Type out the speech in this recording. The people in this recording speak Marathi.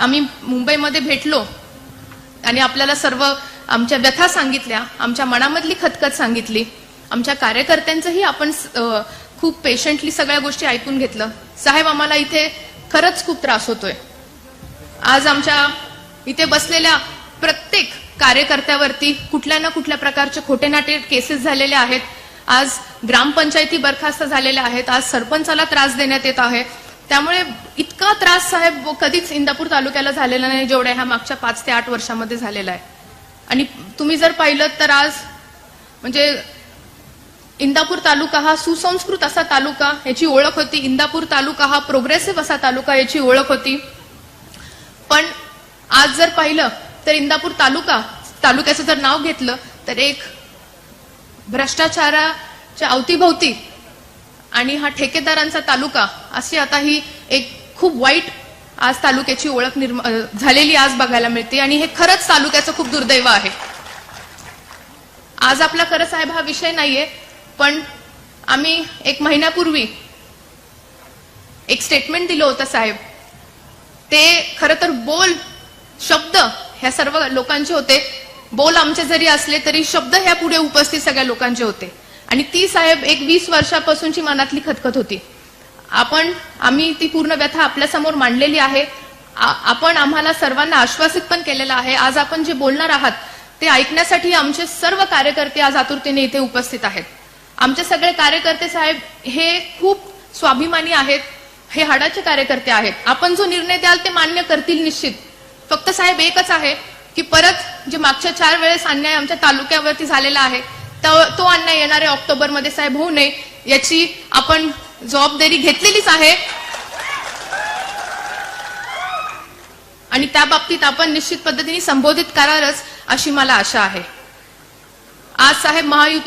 आम्ही मुंबईमध्ये भेटलो आणि आपल्याला सर्व आमच्या व्यथा सांगितल्या आमच्या मनामधली खतखत सांगितली. आमच्या कार्यकर्त्यांचंही आपण खूप पेशंटली सगळ्या गोष्टी ऐकून घेतलं. साहेब आम्हाला इथे खरंच खूप त्रास होतोय. आज आमच्या इथे बसलेल्या प्रत्येक कार्यकर्त्यावरती कुठल्या ना कुठल्या प्रकारचे खोटे नाटे केसेस झालेले आहेत. आज ग्रामपंचायती बरखास्त झालेल्या आहेत. आज सरपंचाला त्रास देण्यात येत आहे. त्यामुळे इतका त्रास साहेब कधीच इंदापूर तालुक्याला झालेला नाही जेवढ्या ह्या मागच्या पाच ते आठ वर्षामध्ये झालेला आहे. आणि तुम्ही जर पाहिलं तर आज म्हणजे इंदापूर तालुका हा सुसंस्कृत असा तालुका याची ओळख होती. इंदापूर तालुका हा प्रोग्रेसिव्ह असा तालुका याची ओळख होती. पण आज जर पाहिलं तर इंदापूर तालुका तालुक्याचं जर नाव घेतलं तर एक भ्रष्टाचाराच्या अवतीभोवती आणि हा ठेकेदारांचा तालुका अशी आता ही एक खूप वाईट आज तालुक्याची ओळख निर्मा झालेली आज बघायला मिळते आणि हे खरंच तालुक्याचं खूप दुर्दैव आहे. आज आपला खरं साहेब हा विषय नाहीये पण आम्ही एक महिन्यापूर्वी एक स्टेटमेंट दिलं होतं साहेब. ते खरं तर बोल शब्द ह्या सर्व लोकांचे होते. बोल आमचे जरी असले तरी शब्द ह्या पुढे उपस्थित सगळ्या लोकांचे होते. आणि ती साहेब एक वीस वर्षापासूनची मनातली खतखत होती. आपण आम्ही ती पूर्ण व्यथा आपल्यासमोर मांडलेली आहे. आपण आम्हाला सर्वांना आश्वासित पण केलेलं आहे. आज आपण जे बोलणार आहात ते ऐकण्यासाठी आमचे सर्व कार्यकर्ते आज आतुरतेने इथे उपस्थित आहेत. आमचे सगळे कार्यकर्ते साहेब हे खूप स्वाभिमानी आहेत. हे हाडाचे कार्यकर्ते आहेत. आपण जो निर्णय द्याल ते मान्य करतील निश्चित. फक्त साहेब एकच आहे की परत जे मागच्या चार वेळेस अन्याय आमच्या तालुक्यावरती झालेला आहे तो अन्याय येणाऱ्या ऑक्टोबरमध्ये साहेब होऊ नये याची आपण जबाबदारी घेतलेलीच आहे. आणि त्या बाबतीत आपण निश्चित पद्धतीने संबोधित करालच अशी मला आशा आहे. आज साहेब महायुती